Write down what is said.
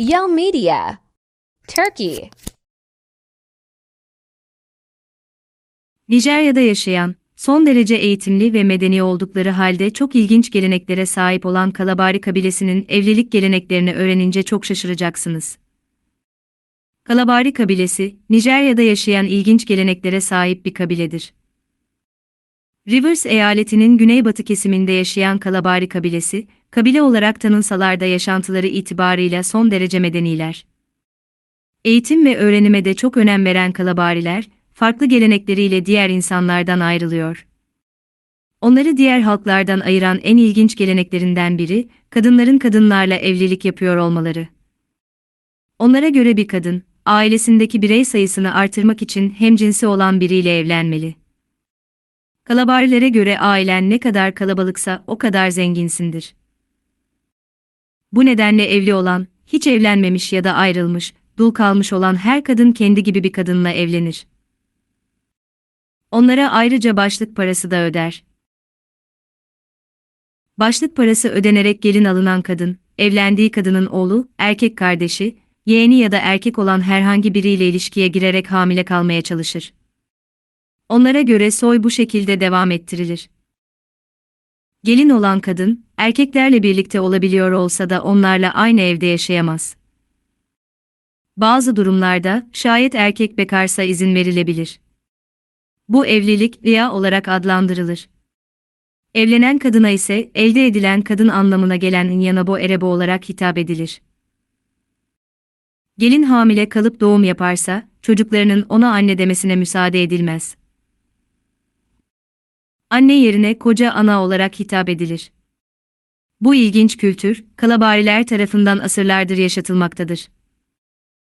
Yell Media. Turkey. Nijerya'da yaşayan, son derece eğitimli ve medeni oldukları halde çok ilginç geleneklere sahip olan Kalabari kabilesinin evlilik geleneklerini öğrenince çok şaşıracaksınız. Kalabari kabilesi, Nijerya'da yaşayan ilginç geleneklere sahip bir kabiledir. Rivers eyaletinin güneybatı kesiminde yaşayan Kalabari kabilesi, kabile olarak tanınsalar da yaşantıları itibarıyla son derece medeniler. Eğitim ve öğrenime de çok önem veren Kalabariler, farklı gelenekleriyle diğer insanlardan ayrılıyor. Onları diğer halklardan ayıran en ilginç geleneklerinden biri, kadınların kadınlarla evlilik yapıyor olmaları. Onlara göre bir kadın, ailesindeki birey sayısını artırmak için hemcinsi olan biriyle evlenmeli. Kalabarilere göre ailen ne kadar kalabalıksa o kadar zenginsindir. Bu nedenle evli olan, hiç evlenmemiş ya da ayrılmış, dul kalmış olan her kadın kendi gibi bir kadınla evlenir. Onlara ayrıca başlık parası da öder. Başlık parası ödenerek gelin alınan kadın, evlendiği kadının oğlu, erkek kardeşi, yeğeni ya da erkek olan herhangi biriyle ilişkiye girerek hamile kalmaya çalışır. Onlara göre soy bu şekilde devam ettirilir. Gelin olan kadın, erkeklerle birlikte olabiliyor olsa da onlarla aynı evde yaşayamaz. Bazı durumlarda, şayet erkek bekarsa izin verilebilir. Bu evlilik riya olarak adlandırılır. Evlenen kadına ise elde edilen kadın anlamına gelen yanabo erebo olarak hitap edilir. Gelin hamile kalıp doğum yaparsa, çocuklarının ona anne demesine müsaade edilmez. Anne yerine koca ana olarak hitap edilir. Bu ilginç kültür, Kalabariler tarafından asırlardır yaşatılmaktadır.